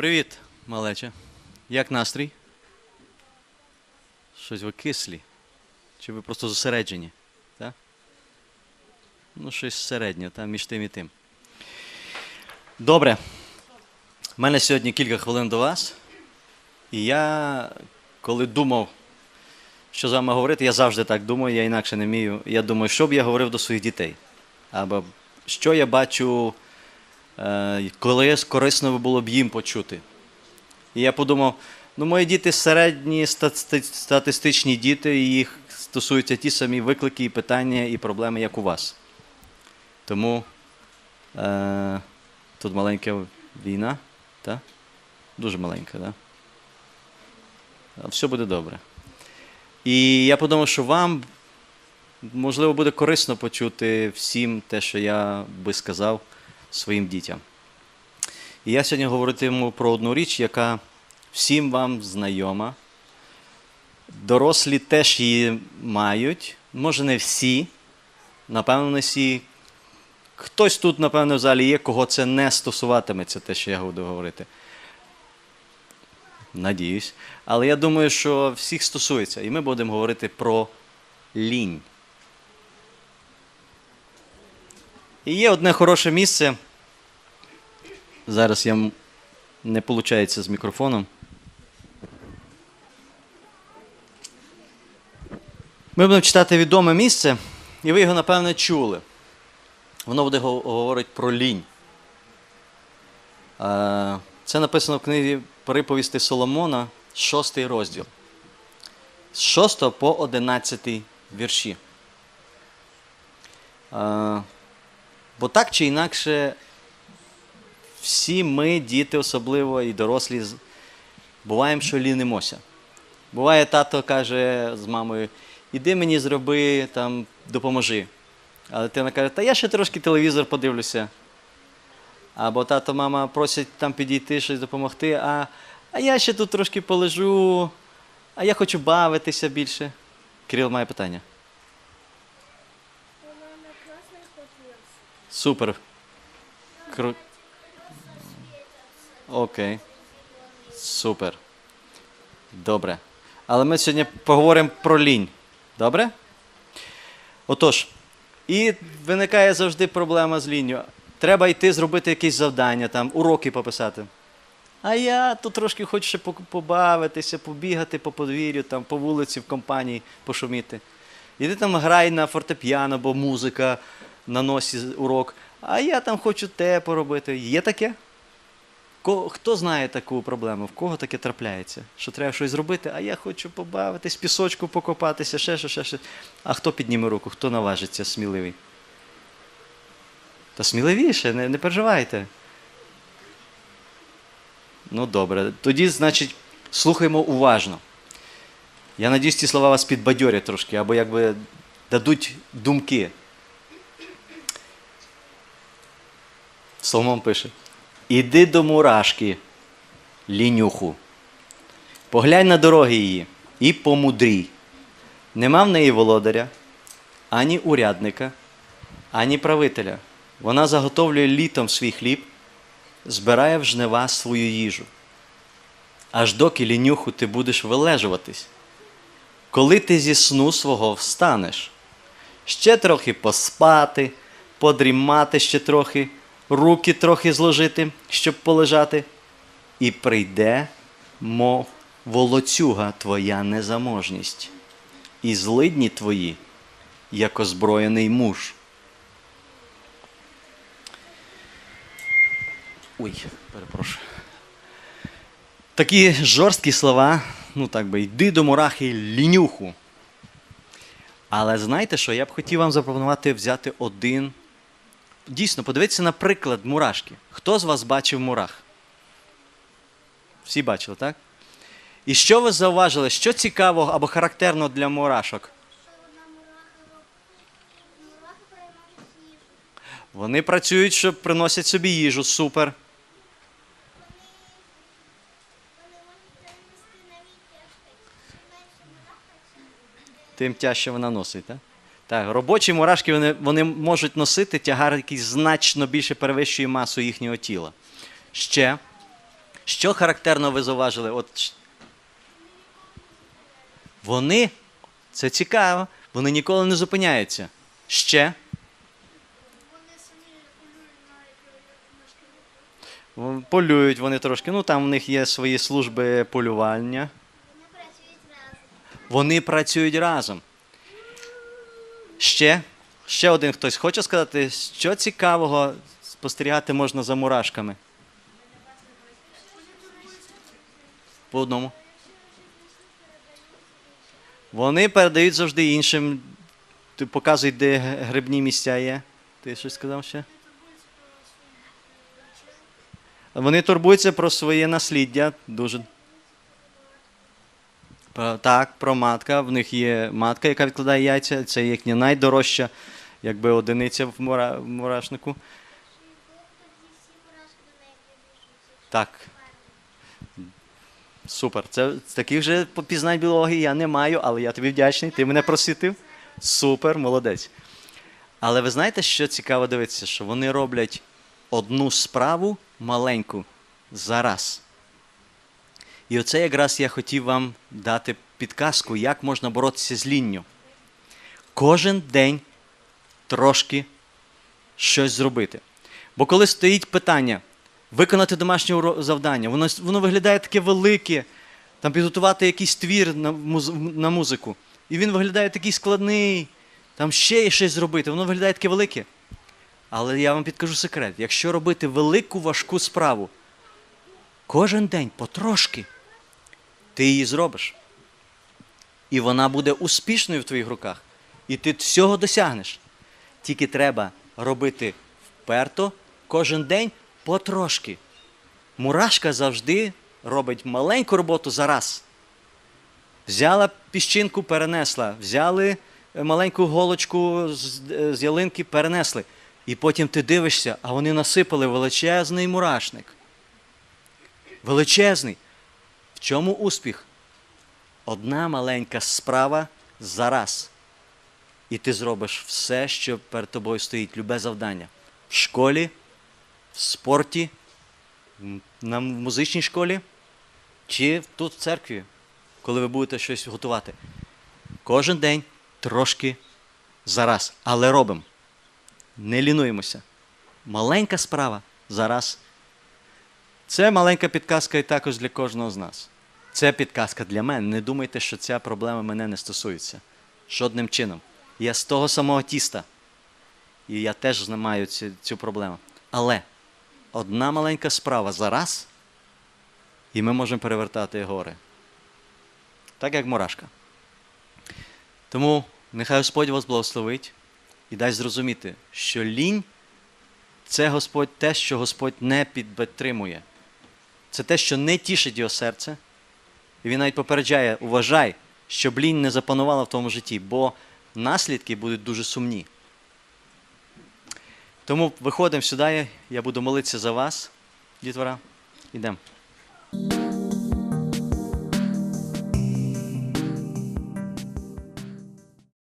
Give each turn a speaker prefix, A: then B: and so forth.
A: Привіт, малече. Як настрій? Щось ви кислі? Чи ви просто зосереджені? Так? Ну, щось середнє, там між тим і тим. Добре. У мене сьогодні кілька хвилин до вас. І я, коли думав, що з вами говорити, я завжди так думаю, я інакше не вмію. Я думаю, що б я говорив до своїх дітей. Або що я бачу, е, коли корисно було б їм почути. І я подумав: ну, мої діти середні статистичні діти, і їх стосуються ті самі виклики, і питання, і проблеми, як у вас. Тому е, тут маленька війна, так? Дуже маленька, так? Все буде добре. І я подумав, що вам, можливо, буде корисно почути всім те, що я би сказав своїм дітям. І я сьогодні говоритиму про одну річ, яка всім вам знайома. Дорослі теж її мають. Може, не всі. Напевно, не всі. Хтось тут, напевно, в залі є, кого це не стосуватиметься, те, що я буду говорити. Надіюсь. Але я думаю, що всіх стосується. І ми будемо говорити про лінь. І є одне хороше місце. Зараз я не виходить з мікрофоном. Ми будемо читати відоме місце, і ви його, напевне, чули. Воно буде говорить про лінь. Це написано в книзі Приповісти Соломона, 6 розділ. З 6 по 11 вірші. Бо так чи інакше, всі ми, діти особливо і дорослі, буваємо, що лінимося. Буває, тато каже з мамою: іди мені зроби, там, допоможи. А дитина каже, та я ще трошки телевізор подивлюся. Або тато, мама просять там підійти щось допомогти, а, а я ще тут трошки полежу, а я хочу бавитися більше. Кирил має питання. Супер. Кру... Окей. Супер. Добре. Але ми сьогодні поговоримо про лінь. Добре? Отож, і виникає завжди проблема з лінню. Треба йти зробити якісь завдання, там, уроки пописати. А я тут трошки хочу ще побавитися, побігати по подвір'ю, там, по вулиці, в компанії пошуміти. Іди там грай на фортепіано, бо музика на носі урок. А я там хочу те поробити. Є таке? Хто знає таку проблему? В кого таке трапляється? Що треба щось зробити, а я хочу побавитись, пісочку покопатися, ще що, ще, ще. А хто підніме руку? Хто наважиться сміливий? Та сміливіше, не, не переживайте. Ну добре. Тоді, значить, слухаймо уважно. Я надіюсь, ці слова вас підбадьорять трошки, або якби дадуть думки. Соломон пише: Іди до мурашки, лінюху. Поглянь на дороги її і помудрій. Нема в неї володаря, ані урядника, ані правителя. Вона заготовлює літом свій хліб, збирає в жнива свою їжу. Аж доки лінюху ти будеш вилежуватись. Коли ти зі сну свого встанеш, ще трохи поспати, подрімати ще трохи, руки трохи зложити, щоб полежати, і прийде, мов волоцюга твоя незаможність, і злидні твої, як озброєний муж. Ой, перепрошую. Такі жорсткі слова, ну так би, йди до мурахи лінюху. Але знаєте що? Я б хотів вам запропонувати взяти один. Дійсно, подивіться на приклад мурашки. Хто з вас бачив мурах? Всі бачили, так? І що ви зауважили? Що цікавого або характерно для мурашок? Вони працюють, щоб приносять собі їжу. Супер. Тим тяжче вона носить, так? Так, робочі мурашки вони, вони можуть носити тягар, який значно більше перевищує масу їхнього тіла. Ще, Що характерно ви зауважили? От вони, це цікаво, вони ніколи не зупиняються. Ще
B: полюють
A: вони трошки. Ну там в них є свої служби полювання.
B: Вони працюють разом.
A: Ще, ще один хтось хоче сказати, що цікавого спостерігати можна за мурашками? По одному. Вони передають завжди іншим. Показуй, де грибні місця є. Ти щось сказав ще? Вони турбуються про своє насліддя. Дуже Так, про матка. В них є матка, яка відкладає яйця. Це їхня найдорожча якби, одиниця в, мура... в мурашнику. Так. Супер. Це таких же пізнань біології я не маю, але я тобі вдячний. Ти мене просвітив. Супер, молодець. Але ви знаєте, що цікаво дивитися, що вони роблять одну справу маленьку за раз. І оце якраз я хотів вам дати підказку, як можна боротися з лінню. Кожен день трошки щось зробити. Бо коли стоїть питання виконати домашнє завдання, воно, воно виглядає таке велике, там підготувати якийсь твір на, на музику, і він виглядає такий складний, там ще є щось зробити, воно виглядає таке велике. Але я вам підкажу секрет: якщо робити велику важку справу кожен день потрошки, ти її зробиш. І вона буде успішною в твоїх руках. І ти всього досягнеш. Тільки треба робити вперто кожен день потрошки. Мурашка завжди робить маленьку роботу за раз. Взяла піщинку, перенесла, взяли е, маленьку голочку е, з ялинки, перенесли. І потім ти дивишся, а вони насипали величезний мурашник. Величезний. Чому успіх? Одна маленька справа за раз. І ти зробиш все, що перед тобою стоїть, любе завдання. В школі, в спорті, на музичній школі чи тут в церкві, коли ви будете щось готувати. Кожен день трошки за раз. Але робимо. Не лінуємося. Маленька справа зараз. Це маленька підказка і також для кожного з нас. Це підказка для мене. Не думайте, що ця проблема мене не стосується. Жодним чином. Я з того самого тіста. І я теж маю цю, цю проблему. Але одна маленька справа зараз, і ми можемо перевертати гори. Так як мурашка. Тому нехай Господь вас благословить і дасть зрозуміти, що лінь це Господь те, що Господь не підтримує. Це те, що не тішить його серце. І він навіть попереджає, уважай, щоб лінь не запанувала в тому житті, бо наслідки будуть дуже сумні. Тому виходимо сюди, я буду молитися за вас, дітвора. Йдемо.